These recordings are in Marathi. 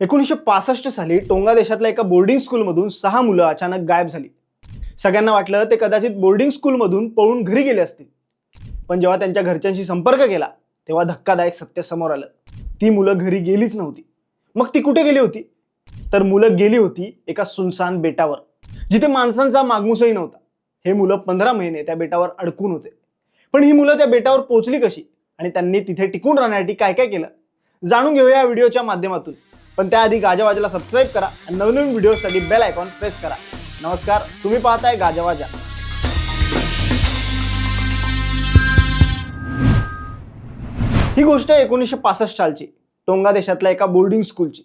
एकोणीसशे पासष्ट साली टोंगा देशातल्या एका बोर्डिंग स्कूलमधून सहा मुलं अचानक गायब झाली. सगळ्यांना वाटलं ते कदाचित बोर्डिंग स्कूलमधून पळून घरी गेले असतील. पण जेव्हा त्यांच्या घरच्यांशी संपर्क केला तेव्हा धक्कादायक सत्य समोर आलं. ती मुलं घरी गेलीच नव्हती. मग ती कुठे गेली होती? तर मुलं गेली होती एका सुनसान बेटावर जिथे माणसांचा मागमूसही नव्हता. हे मुलं पंधरा महिने त्या बेटावर अडकून होते. पण ही मुलं त्या बेटावर पोचली कशी? आणि त्यांनी तिथे टिकून राहण्यासाठी काय काय केलं? जाणून घेऊया या व्हिडिओच्या माध्यमातून. पण त्याआधी गाजावाजाला सबस्क्राईब करा. आणि नवनवीन व्हिडिओसाठी बेल आयकॉन प्रेस करा. नमस्कार तुम्ही पाहताय गाजावाजा ही गोष्ट एकोणीसशे पासष्ट सालची. टोंगा देशातल्या एका बोर्डिंग स्कूलची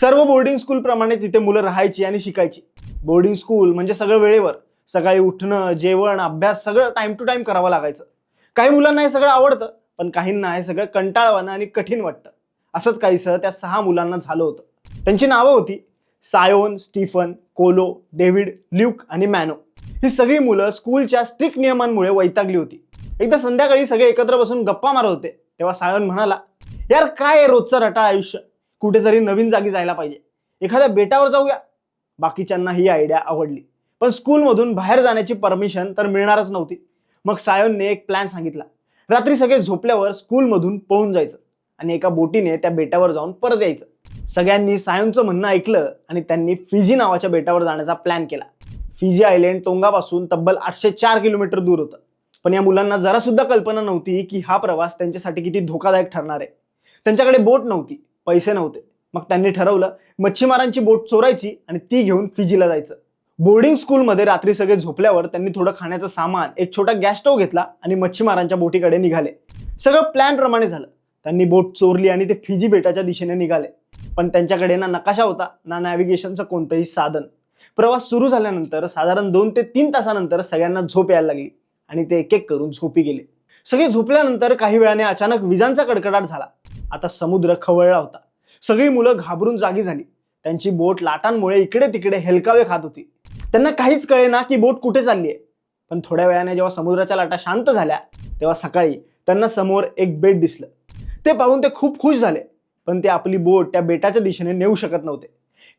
सर्व बोर्डिंग स्कूल प्रमाणेच इथे मुलं राहायची आणि शिकायची. बोर्डिंग स्कूल म्हणजे सगळं वेळेवर. सकाळी उठणं जेवण अभ्यास सगळं टाइम टू टाइम करावं लागायचं. काही मुलांना हे सगळं आवडतं पण काहींना हे सगळं कंटाळवानं आणि कठीण वाटतं. असंच काहीसं त्या सहा मुलांना झालं होतं. त्यांची नावं होती सायोन स्टीफन कोलो डेव्हिड ल्यूक आणि मॅनो. ही सगळी मुलं स्कूलच्या स्ट्रिक्ट नियमांमुळे वैतागली होती. एकदा संध्याकाळी सगळे एकत्र बसून गप्पा मारत होते तेव्हा सायोन म्हणाला यार काय आहे रोजचं रटाळ आयुष्य? कुठेतरी नवीन जागी जायला पाहिजे. एखाद्या बेटावर जाऊया. बाकीच्यांना ही आयडिया आवडली. पण स्कूलमधून बाहेर जाण्याची परमिशन तर मिळणारच नव्हती. मग सायोनने एक प्लॅन सांगितला. रात्री सगळे झोपल्यावर स्कूलमधून पळून जायचं. आणि एका बोटीने त्या बेटावर जाऊन परत यायचं. सगळ्यांनी सायनचं म्हणणं ऐकलं आणि त्यांनी फिजी नावाच्या बेटावर जाण्याचा प्लॅन केला. फिजी आयलंड टोंगापासून तब्बल आठशे चार किलोमीटर दूर होतं. पण या मुलांना जरा सुद्धा कल्पना नव्हती की हा प्रवास त्यांच्यासाठी किती धोकादायक ठरणार आहे. त्यांच्याकडे बोट नव्हती पैसे नव्हते. मग त्यांनी ठरवलं मच्छीमारांची बोट चोरायची आणि ती घेऊन फिजीला जायचं. बोर्डिंग स्कूलमध्ये रात्री सगळे झोपल्यावर त्यांनी थोडं खाण्याचं सामान एक छोटा गॅस स्टोव घेतला आणि मच्छीमारांच्या बोटीकडे निघाले. सगळं प्लॅन प्रमाणे झालं. त्यांनी बोट चोरली आणि ते फिजी बेटाच्या दिशेने निघाले. पण त्यांच्याकडे ना नकाशा होता ना नॅव्हिगेशनचं कोणतंही साधन. प्रवास सुरू झाल्यानंतर साधारण दोन ते तीन तासानंतर सगळ्यांना झोप यायला लागली आणि ते एक एक करून झोपी गेले. सगळे झोपल्यानंतर काही वेळाने अचानक विजांचा कडकडाट झाला. आता समुद्र खवळला होता. सगळी मुलं घाबरून जागी झाली. त्यांची बोट लाटांमुळे इकडे तिकडे हेलकावे खात होती. त्यांना काहीच कळे ना की बोट कुठे चालली आहे. पण थोड्या वेळाने जेव्हा समुद्राच्या लाटा शांत झाल्या तेव्हा सकाळी त्यांना समोर एक बेट दिसलं. ते पाहून ते खूप खुश झाले. पण ते आपली बोट त्या बेटाच्या दिशेने नेऊ शकत नव्हते.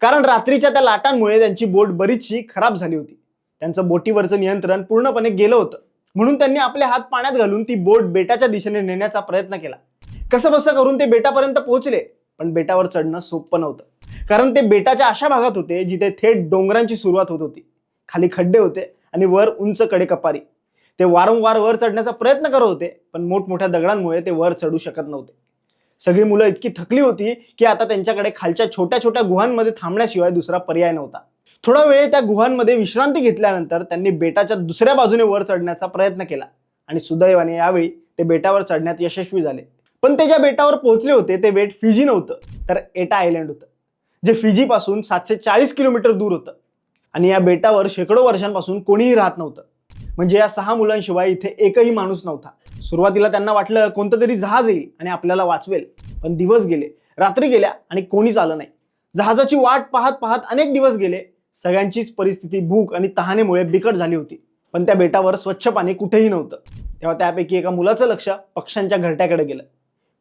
कारण रात्रीच्या त्या लाटांमुळे त्यांची बोट बरीचशी खराब झाली होती. त्यांचं बोटीवरचं नियंत्रण पूर्णपणे गेलं होतं. म्हणून त्यांनी आपले हात पाण्यात घालून ती बोट बेटाच्या दिशेने नेण्याचा प्रयत्न केला. कसं बसं करून ते बेटापर्यंत पोहोचले पण बेटावर चढणं सोपं नव्हतं. कारण ते बेटाच्या अशा भागात होते जिथे थेट डोंगरांची सुरुवात होत होती. खाली खड्डे होते आणि वर उंच कडे कपारी ते वारंवार वर चढण्याचा प्रयत्न करत होते पण मोठमोठ्या दगडांमुळे ते वर चढू शकत नव्हते. सगळी मुलं इतकी थकली होती की आता त्यांच्याकडे खालच्या छोट्या छोट्या गुहांमध्ये थांबण्याशिवाय दुसरा पर्याय नव्हता. थोडा वेळ त्या गुहांमध्ये विश्रांती घेतल्यानंतर त्यांनी बेटाच्या दुसऱ्या बाजूने वर चढण्याचा प्रयत्न केला आणि सुदैवाने यावेळी ते बेटावर चढण्यात यशस्वी झाले. पण ते ज्या बेटावर पोहोचले होते ते बेट फिजी नव्हतं तर एटा आयलंड होतं जे फिजी पासून सातशे चाळीस किलोमीटर दूर होतं. आणि या बेटावर शेकडो वर्षांपासून कोणीही राहत नव्हतं. म्हणजे या सहा मुलांशिवाय इथे एकही माणूस नव्हता. सुरुवातीला त्यांना वाटलं कोणतं तरी जहाज येईल आणि आपल्याला वाचवेल. पण दिवस गेले रात्री गेल्या आणि कोणीच आलं नाही. जहाजाची वाट पाहत पाहत अनेक दिवस गेले. सगळ्यांचीच परिस्थिती भूक आणि तहानेमुळे बिकट झाली होती. पण त्या बेटावर स्वच्छ पाणी कुठेही नव्हतं. तेव्हा त्यापैकी एका मुलाचं लक्ष पक्ष्यांच्या घरट्याकडे गेलं.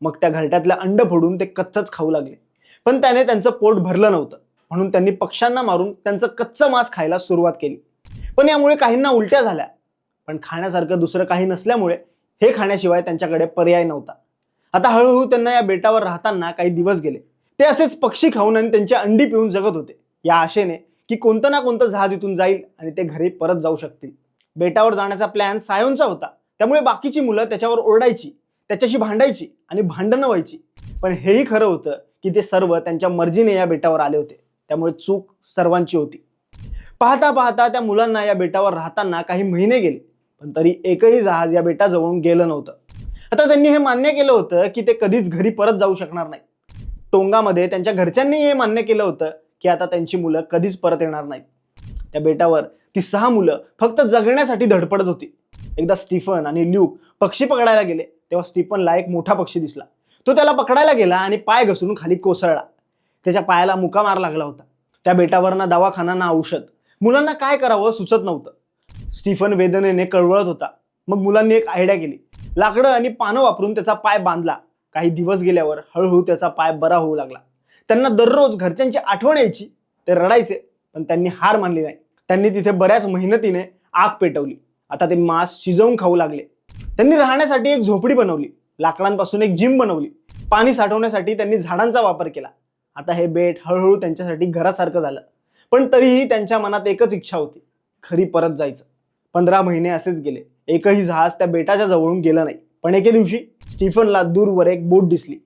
मग त्या घरट्यातलं अंड फोडून ते कच्चच खाऊ लागले. पण त्याने त्यांचं पोट भरलं नव्हतं. म्हणून त्यांनी पक्ष्यांना मारून त्यांचं कच्चं मांस खायला सुरुवात केली. पण यामुळे काहींना उलट्या झाल्या. पण खाण्यासारखं दुसरं काही नसल्यामुळे हे खाण्याशिवाय त्यांच्याकडे पर्याय नव्हता. आता हळूहळू त्यांना या बेटावर राहताना काही दिवस गेले. ते असेच पक्षी खाऊन आणि त्यांची अंडी पिऊन जगत होते. या आशेने की कोणतं ना कोणतं जहाज इथून जाईल आणि ते घरी परत जाऊ शकतील. बेटावर जाण्याचा प्लॅन सायोनचा होता. त्यामुळे बाकीची मुलं त्याच्यावर ओरडायची त्याच्याशी भांडायची आणि भांडणं व्हायची. पण हेही खरं होतं की ते सर्व त्यांच्या मर्जीने या बेटावर आले होते. त्यामुळे चूक सर्वांची होती. पाहता पाहता त्या मुलांना या बेटावर राहताना काही महिने गेले. पण तरी एकही जहाज या बेटाजवळून गेलं नव्हतं. आता त्यांनी हे मान्य केलं होतं की ते कधीच घरी परत जाऊ शकणार नाही. टोंगामध्ये त्यांच्या घरच्यांनी हे मान्य केलं होतं की आता त्यांची मुलं कधीच परत येणार नाहीत. त्या बेटावर ती सहा मुलं फक्त जगण्यासाठी धडपडत होती. एकदा स्टीफन आणि ल्यूक पक्षी पकडायला गेले तेव्हा स्टीफनला एक मोठा पक्षी दिसला. तो त्याला पकडायला गेला आणि पाय घसरून खाली कोसळला. त्याच्या पायाला मुका मार लागला होता. त्या बेटावर ना दवाखाना ना औषध. मुलांना काय करावं सुचत नव्हतं. स्टीफन वेदनेने कळवळत होता. मग मुलांनी एक आयडिया केली. लाकडं आणि पानं वापरून त्याचा पाय बांधला. काही दिवस गेल्यावर हळूहळू त्याचा पाय बरा होऊ लागला. त्यांना दररोज घरच्यांची आठवण यायची. ते रडायचे पण त्यांनी हार मानली नाही. त्यांनी तिथे बऱ्याच मेहनतीने आग पेटवली. आता ते मांस शिजवून खाऊ लागले. त्यांनी राहण्यासाठी एक झोपडी बनवली. लाकडांपासून एक जिम बनवली. पाणी साठवण्यासाठी त्यांनी झाडांचा वापर केला. आता हे बेट हळूहळू त्यांच्यासाठी घरासारखं झालं. पण तरीही त्यांच्या मनात एकच इच्छा होती. खरी परत जायचं. पंधरा महिने असेच गेले. एकही जहाज त्या बेटाच्या जवळून गेलं नाही. पण एके दिवशी स्टीफनला दूरवर एक बोट दिसली.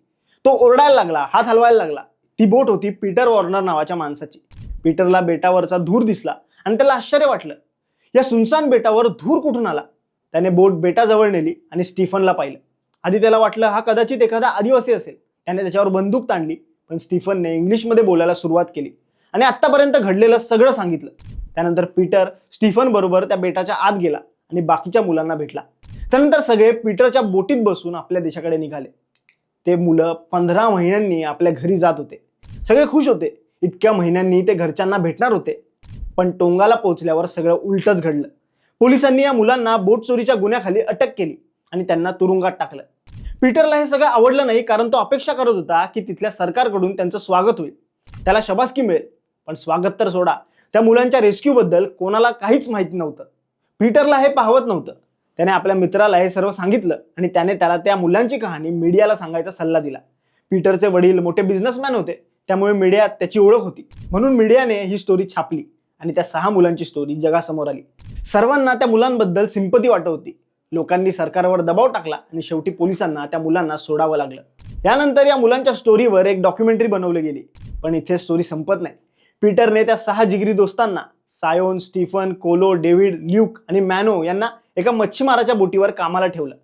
तो ओरडायला लागला हात हलवायला लागला. ती बोट होती पीटर वॉर्नर नावाच्या माणसाची. पीटरला बेटावरचा धूर दिसला आणि त्याला आश्चर्य वाटलं. या सुनसान बेटावर धूर कुठून आला? त्याने बोट बेटाजवळ नेली आणि स्टीफनला पाहिलं. आधी त्याला वाटलं हा कदाचित एखादा आदिवासी असेल. त्याने त्याच्यावर बंदूक ताणली पण स्टीफनने इंग्लिशमध्ये बोलायला सुरुवात केली. आणि आत्तापर्यंत घडलेलं सगळं सांगितलं. त्यानंतर पीटर स्टीफन बरोबर त्या बेटाच्या आत गेला आणि बाकीच्या मुलांना भेटला. त्यानंतर सगळे पीटरच्या बोटीत बसून आपल्या देशाकडे निघाले. ते मुलं पंधरा महिन्यांनी आपल्या घरी जात होते. सगळे खुश होते. इतक्या महिन्यांनी ते घरच्यांना भेटणार होते. पण टोंगाला पोहोचल्यावर सगळं उलटच घडलं. पोलिसांनी या मुलांना बोट चोरीच्या गुन्ह्याखाली अटक केली आणि त्यांना तुरुंगात टाकलं. पीटरला हे सगळं आवडलं नाही कारण तो अपेक्षा करत होता की तिथल्या सरकारकडून त्यांचं स्वागत होईल. त्याला शबासकी मिळेल. पण स्वागत तर सोडा. त्या मुलांच्या रेस्क्यू बद्दल कोणाला काहीच माहिती नव्हतं. पीटरला हे पाहवत नव्हतं. त्याने आपल्या मित्राला हे सर्व सांगितलं आणि त्याने त्याला त्या मुलांची कहाणी मीडियाला सांगायचा सल्ला दिला. पीटरचे वडील मोठे बिझनेसमॅन होते त्यामुळे मीडियात त्याची ओळख होती. म्हणून मीडियाने ही स्टोरी छापली आणि त्या सहा मुलांची स्टोरी जगासमोर आली. सर्वांना त्या मुलांबद्दल सिंपती वाटत होती. लोकांनी सरकारवर दबाव टाकला आणि शेवटी पोलिसांना त्या मुलांना सोडावं लागलं. यानंतर या मुलांच्या स्टोरीवर एक डॉक्युमेंटरी बनवली गेली. पण इथे स्टोरी संपत नाही. पीटरने त्या सहा जिगरी दोस्तांना Sion Stephen Kolo David Luke आणि मॅनो यांना एका मच्छीमाराच्या बोटीवर कामाला ठेवलं.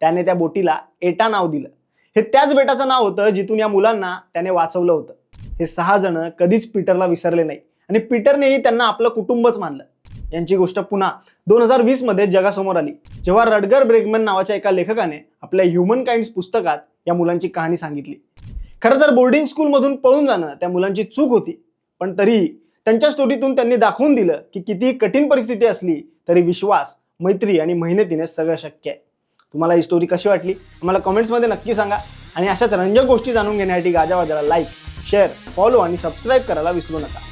त्याने त्या बोटीला एटा नाव दिलं. हे त्याच बेटाचं नाव होतं जिथून या मुलांना त्याने वाचवलं होतं. हे सहा जण कधीच पीटरला विसरले नाही आणि पीटरनेही त्यांना आपलं कुटुंबच मानलं. यांची गोष्ट पुन्हा दोन हजार वीसमध्ये जगासमोर आली जेव्हा रडगर ब्रेगमन नावाच्या एका लेखकाने आपल्या ह्युमन काइंड पुस्तकात या मुलांची कहाणी सांगितली. खरं तर बोर्डिंग स्कूलमधून पळून जाणं त्या मुलांची चूक होती. पण तरीही त्यांच्या स्टोरीतून त्यांनी दाखवून दिलं की कितीही कठीण परिस्थिती असली तरी विश्वास मैत्री आणि मेहनतीने सगळं शक्य आहे. तुम्हाला ही स्टोरी कशी वाटली? आम्हाला कमेंट्समध्ये नक्की सांगा. आणि अशाच रंजक गोष्टी जाणून घेण्यासाठी गाजावाजाला लाईक शेअर फॉलो आणि सबस्क्राईब करायला विसरू नका.